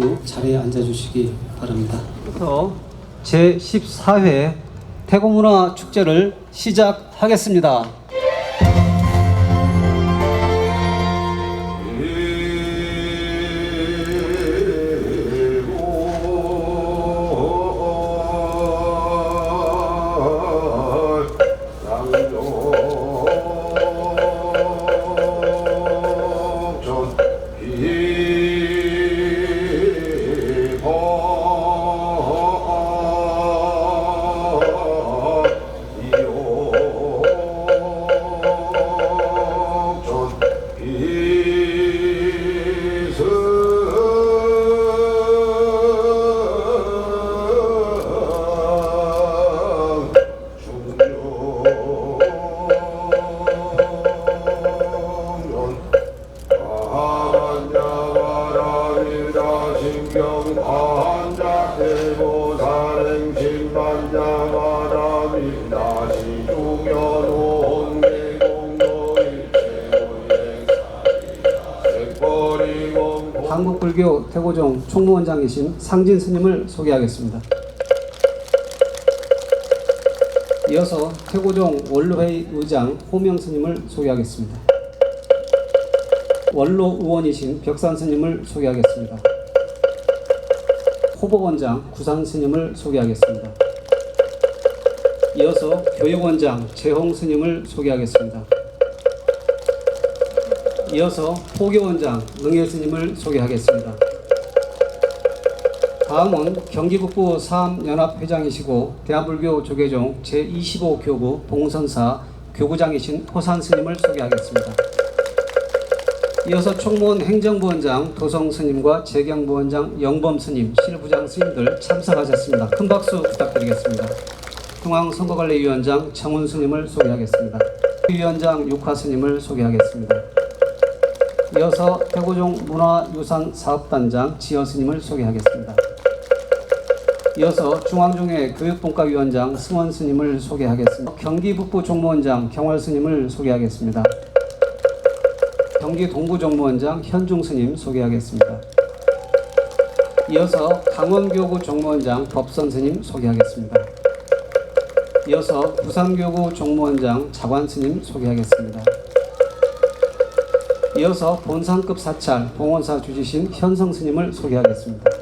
모두 자리에 앉아주시기 바랍니다. 제 14회 태고문화 축제를 시작하겠습니다. 총무원장이신 상진 스님을 소개하겠습니다. 이어서 태고종 원로회의 의장 호명 스님을 소개하겠습니다. 원로 의원이신 벽산 스님을 소개하겠습니다. 호보원장 구산 스님을 소개하겠습니다. 이어서 교육원장 재홍 스님을 소개하겠습니다. 이어서 포교원장 능혜 스님을 소개하겠습니다. 다음은 경기북부 사암연합회장이시고 대한불교 조계종 제25교구 봉선사 교구장이신 호산 스님을 소개하겠습니다. 이어서 총무원 행정부원장 도성 스님과 재경부원장 영범 스님, 실부장 스님들 참석하셨습니다. 큰 박수 부탁드리겠습니다. 중앙선거관리위원장 정훈 스님을 소개하겠습니다. 위원장 육화 스님을 소개하겠습니다. 이어서 태고종 문화유산 사업단장 지어 스님을 소개하겠습니다. 이어서 중앙종회 교육분과위원장 승원 스님을 소개하겠습니다. 경기 북부 종무원장 경월 스님을 소개하겠습니다. 경기 동부 종무원장 현중 스님 소개하겠습니다. 이어서 강원교구 종무원장 법선 스님 소개하겠습니다. 이어서 부산교구 종무원장 자관 스님 소개하겠습니다. 이어서 본상급 사찰 봉원사 주지신 현성 스님을 소개하겠습니다.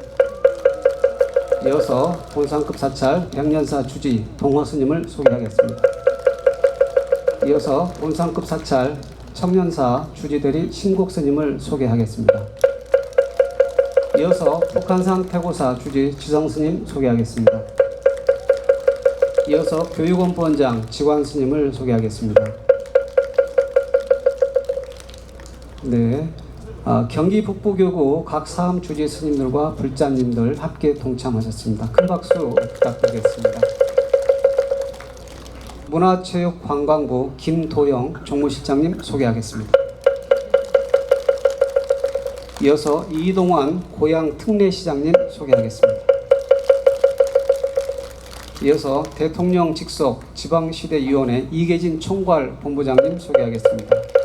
이어서 본상급 사찰 백년사 주지 동호 스님을 소개하겠습니다. 이어서 본상급 사찰 청년사 주지대리 신곡 스님을 소개하겠습니다. 이어서 북한산 태고사 주지 지성 스님 소개하겠습니다. 이어서 교육원 부원장 지관 스님을 소개하겠습니다. 네. 아, 경기 북부교구 각 사암 주지 스님들과 불자님들 함께 동참하셨습니다. 큰 박수 부탁드리겠습니다. 문화체육관광부 김도영 종무실장님 소개하겠습니다. 이어서 이동환 고양 특례시장님 소개하겠습니다. 이어서 대통령 직속 지방시대위원회 이계진 총괄 본부장님 소개하겠습니다.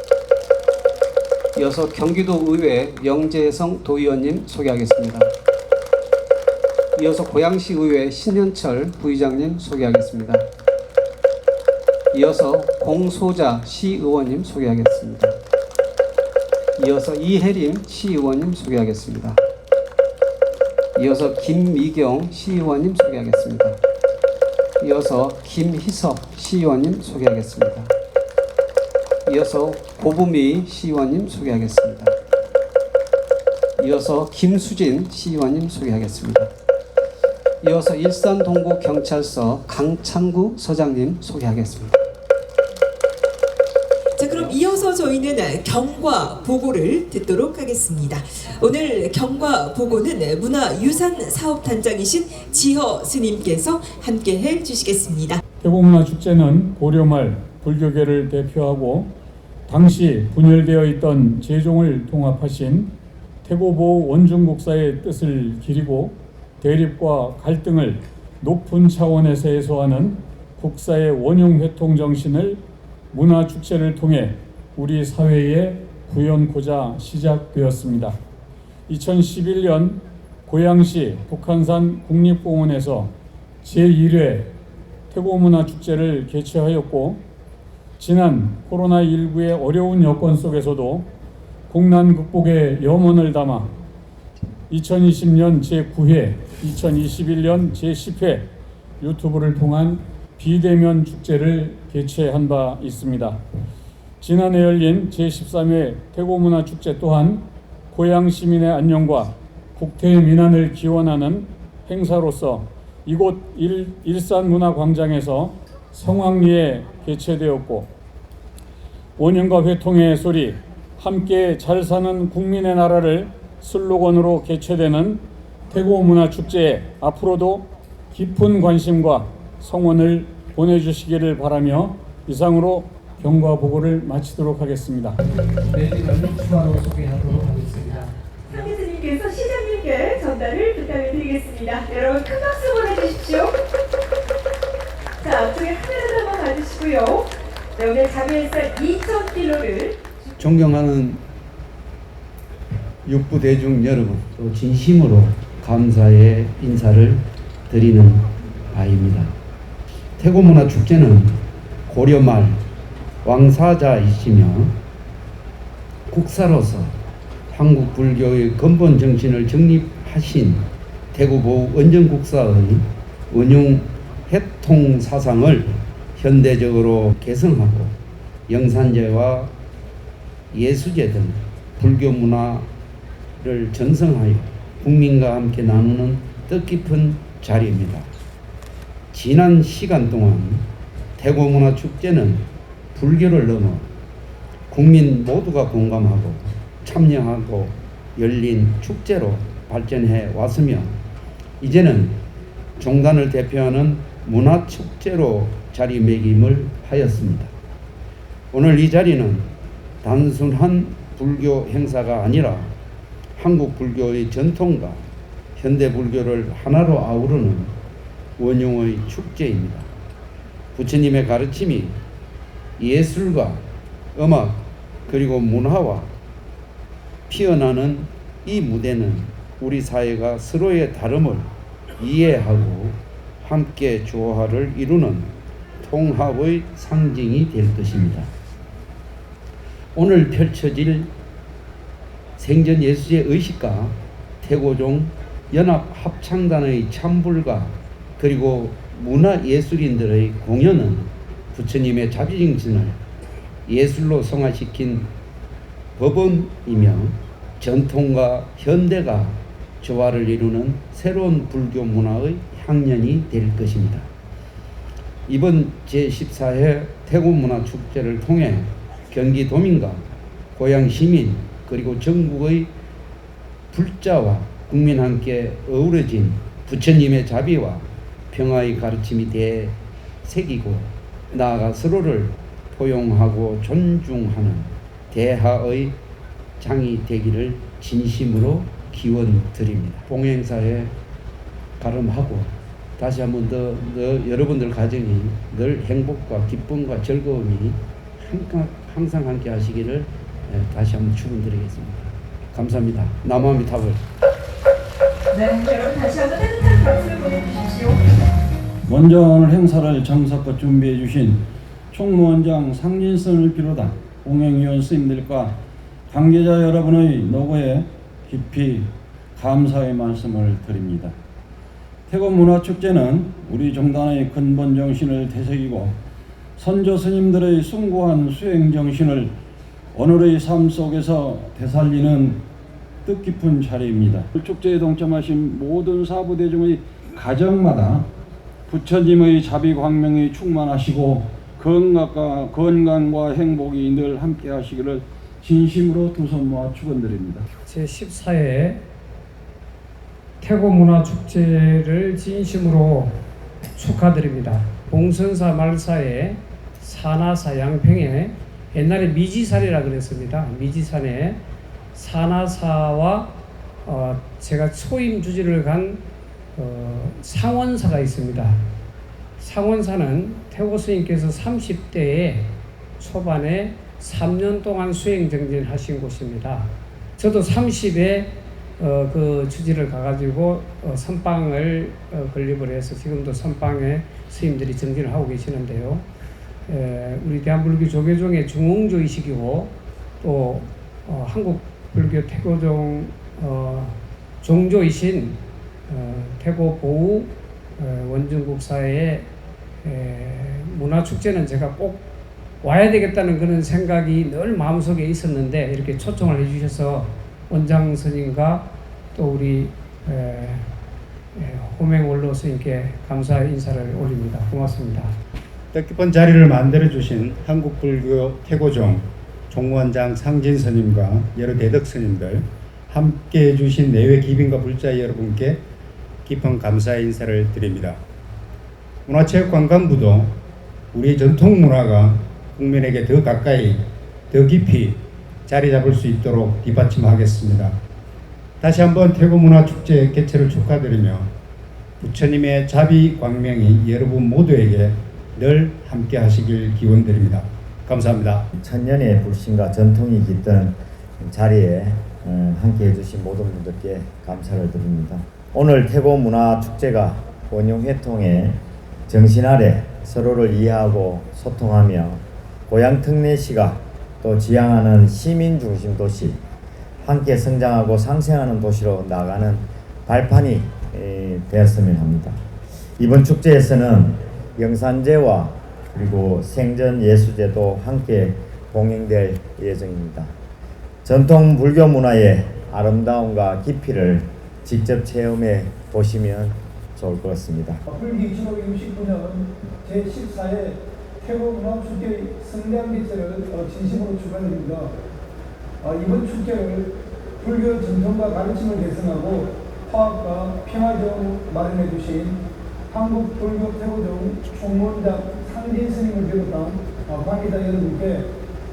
이어서 경기도 의회 영재성 도의원님 소개하겠습니다. 이어서 고양시 의회 신현철 부의장님 소개하겠습니다. 이어서 공소자 시의원님 소개하겠습니다. 이어서 이혜림 시의원님 소개하겠습니다. 이어서 김미경 시의원님 소개하겠습니다. 이어서 김희석 시의원님 소개하겠습니다. 이어서 고부미 시의원님 소개하겠습니다. 이어서 김수진 시의원님 소개하겠습니다. 이어서 일산 동구 경찰서 강창구 서장님 소개하겠습니다. 자, 그럼 이어서 저희는 경과 보고를 듣도록 하겠습니다. 오늘 경과 보고는 문화유산 사업단장이신 지허 스님께서 함께 해 주시겠습니다. 태국문화 축제는 고려 말 불교계를 대표하고 당시 분열되어 있던 제종을 통합하신 태고보 원중국사의 뜻을 기리고 대립과 갈등을 높은 차원에서 해소하는 국사의 원흉회통 정신을 문화축제를 통해 우리 사회에 구현고자 시작되었습니다. 2011년 고양시 북한산 국립공원에서 제1회 태고문화축제를 개최하였고 지난 코로나19의 어려운 여건 속에서도 국난 극복의 염원을 담아 2020년 제9회, 2021년 제10회 유튜브를 통한 비대면 축제를 개최한 바 있습니다. 지난해 열린 제13회 태고문화축제 또한 고향 시민의 안녕과 국태 민안을 기원하는 행사로서 이곳 일, 일산문화광장에서 성황리에 개최되었고 원형과 회통의 소리 함께 잘 사는 국민의 나라를 슬로건으로 개최되는 태고 문화 축제에 앞으로도 깊은 관심과 성원을 보내주시기를 바라며 이상으로 경과 보고를 마치도록 하겠습니다. 내지는 추가로 소개하도록 하겠습니다. 상 교수님께서 시장님께 전달을 부탁을 드리겠습니다. 여러분 큰 박수 보내주십시오. 자, 앞쪽에 카메라도 한번 봐주시고요. 네, 오늘 자매살 2,000kg를 존경하는 육부 대중 여러분, 또 진심으로 감사의 인사를 드리는 바입니다. 태고문화 축제는 고려 말 왕사자이시며 국사로서 한국 불교의 근본 정신을 정립하신 태고보 원정국사의 원용 해통 사상을 현대적으로 개성하고 영산제와 예수제 등 불교 문화를 전승하여 국민과 함께 나누는 뜻깊은 자리입니다. 지난 시간 동안 태고문화 축제는 불교를 넘어 국민 모두가 공감하고 참여하고 열린 축제로 발전해 왔으며 이제는 종단을 대표하는 문화 축제로 자리매김을 하였습니다. 오늘 이 자리는 단순한 불교 행사가 아니라 한국 불교의 전통과 현대 불교를 하나로 아우르는 원용의 축제입니다. 부처님의 가르침이 예술과 음악 그리고 문화와 피어나는 이 무대는 우리 사회가 서로의 다름을 이해하고 함께 조화를 이루는 통합의 상징이 될 것입니다. 오늘 펼쳐질 생전 예수의 의식과 태고종 연합 합창단의 참불과 그리고 문화 예술인들의 공연은 부처님의 자비정신을 예술로 성화시킨 법원이며 전통과 현대가 조화를 이루는 새로운 불교 문화의 향연이 될 것입니다. 이번 제14회 태국문화축제를 통해 경기도민과 고향 시민 그리고 전국의 불자와 국민 함께 어우러진 부처님의 자비와 평화의 가르침이 대새기고 나아가 서로를 포용하고 존중하는 대하의 장이 되기를 진심으로 기원 드립니다. 봉행사에 가름하고 다시 한번 더, 더 여러분들 가정이 늘 행복과 기쁨과 즐거움이 항상, 항상 함께 하시기를 예, 다시 한번 축원드리겠습니다. 감사합니다. 남아미 탑을 네, 여러분 다시 한번 따뜻한 박수를 보내주십시오. 먼저 오늘 행사를 정석껏 준비해 주신 총무원장 상진선을 비롯한 공행위원 스님들과 관계자 여러분의 노고에 깊이 감사의 말씀을 드립니다. 태국 문화축제는 우리 종단의 근본 정신을 되새기고 선조 스님들의 숭고한 수행 정신을 오늘의 삶 속에서 되살리는 뜻깊은 자리입니다. 축제에 동참하신 모든 사부 대중의 가정마다 부처님의 자비 광명이 충만하시고 건강과 건강과 행복이 늘 함께 하시기를 진심으로 두 손 모아 축원드립니다. 제 14회 태고 문화 축제를 진심으로 축하드립니다. 봉선사 말사에 산하사 양평에 옛날에 미지산이라 그랬습니다. 미지산에 산하사와 어, 제가 초임 주지를 간 어, 상원사가 있습니다. 상원사는 태고 스님께서 30대에 초반에 3년 동안 수행 정진하신 곳입니다. 저도 30에 어, 그 주지를 가가지고 어, 선빵을 어, 건립을 해서 지금도 선빵에 스님들이 정진을 하고 계시는데요. 에, 우리 대한불교 조계종의 중흥조이시기고 또 어, 한국 불교 태고종 어, 종조이신 어, 태고 보우 어, 원중국사의 에, 문화축제는 제가 꼭 와야 되겠다는 그런 생각이 늘 마음속에 있었는데 이렇게 초청을 해주셔서 원장 스님과 또 우리 호맹 원로 스님께 감사 인사를 올립니다. 고맙습니다. 뜻깊은 자리를 만들어 주신 한국 불교 태고종 종원장 상진 스님과 여러 대덕 스님들 함께 해 주신 내외 기빈과 불자 여러분께 깊은 감사 인사를 드립니다. 문화체육관광부도 우리 전통 문화가 국민에게 더 가까이 더 깊이 자리 잡을 수 있도록 뒷받침하겠습니다. 다시 한번 태고문화축제 개최를 축하드리며 부처님의 자비 광명이 여러분 모두에게 늘 함께 하시길 기원드립니다. 감사합니다. 천년의 불신과 전통이 깃든 자리에 어, 함께 해주신 모든 분들께 감사를 드립니다. 오늘 태고 문화 축제가 원용회통의 정신 아래 서로를 이해하고 소통하며 고향 특례시가 또 지향하는 시민 중심 도시, 함께 성장하고 상생하는 도시로 나가는 발판이 에, 되었으면 합니다. 이번 축제에서는 영산제와 그리고 생전 예수제도 함께 공연될 예정입니다. 전통 불교 문화의 아름다움과 깊이를 직접 체험해 보시면 좋을 것 같습니다. 불기 1569년 제14회 태국문화 축제 성대한 개최를 어, 진심으로 축하드립니다. 어, 이번 축제를 불교 전통과 가르침을 개선하고 화합과 평화적 마련해 주신 한국 불교 태고종 총무원장 상진 스님을 비롯한 어, 관계자 여러분께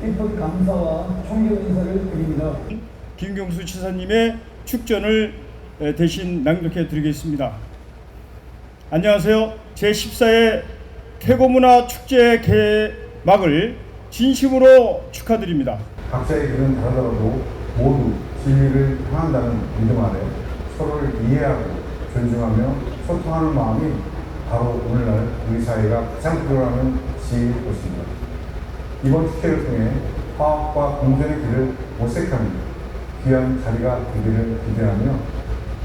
깊은 감사와 존경 인사를 드립니다. 김경수 지사님의 축전을 에, 대신 낭독해 드리겠습니다. 안녕하세요. 제14회 태고문화 축제 개막을 진심으로 축하드립니다. 각자의 길은 다르더라도 모두 진리를 향한다는 믿음 아래 서로를 이해하고 존중하며 소통하는 마음이 바로 오늘날 우리 사회가 가장 필요하는 지혜일 것입니다. 이번 축제를 통해 화합과 공존의 길을 모색하는 귀한 자리가 되기를 기대하며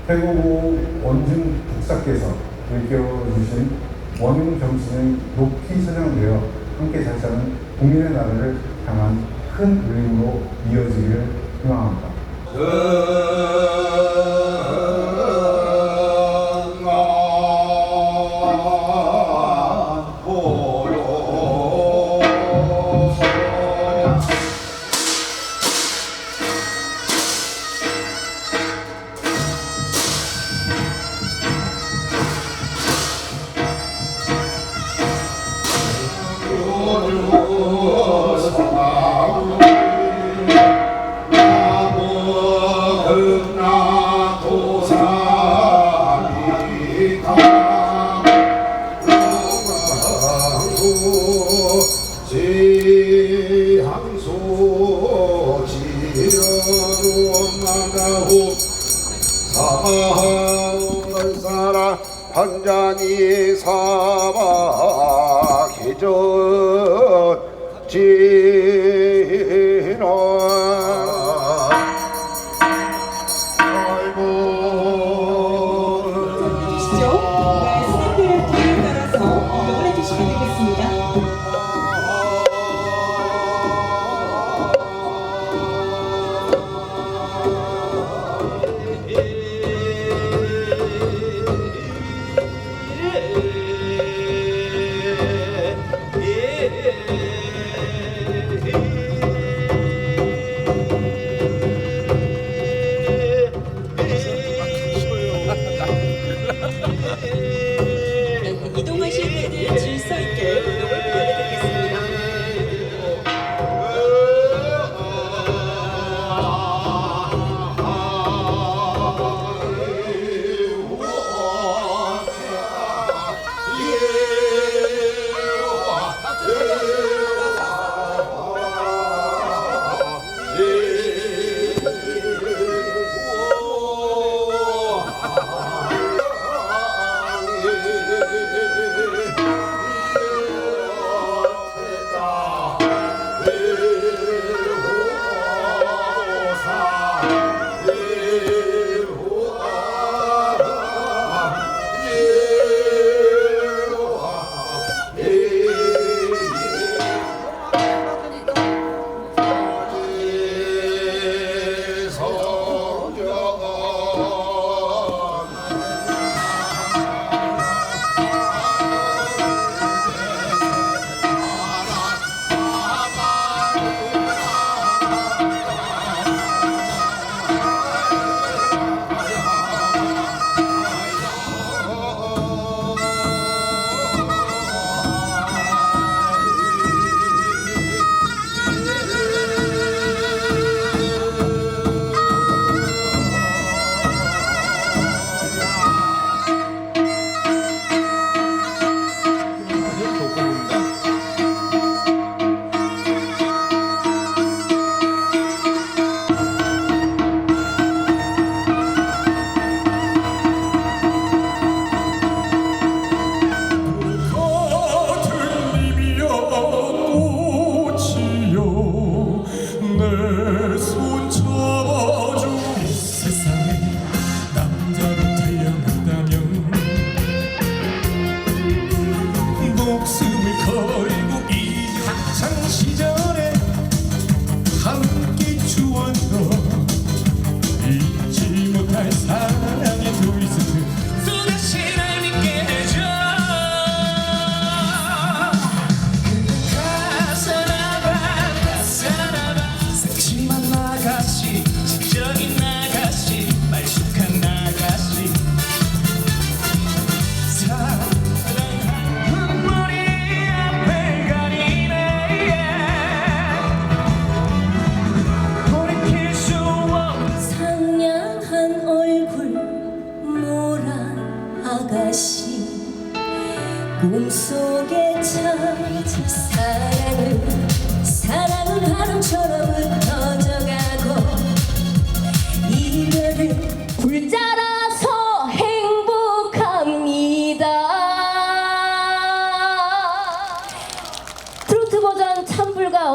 태국오 원중 국사께서 일깨워주신 원용 정신이 높이 선양되어 함께 잘 사는 국민의 나라를 향한 큰 울림으로 이어지기를 희망합니다.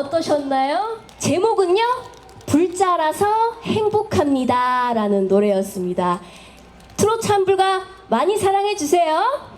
어떠셨나요? 제목은요, 불자라서 행복합니다. 라는 노래였습니다. 트롯 찬불가 많이 사랑해주세요.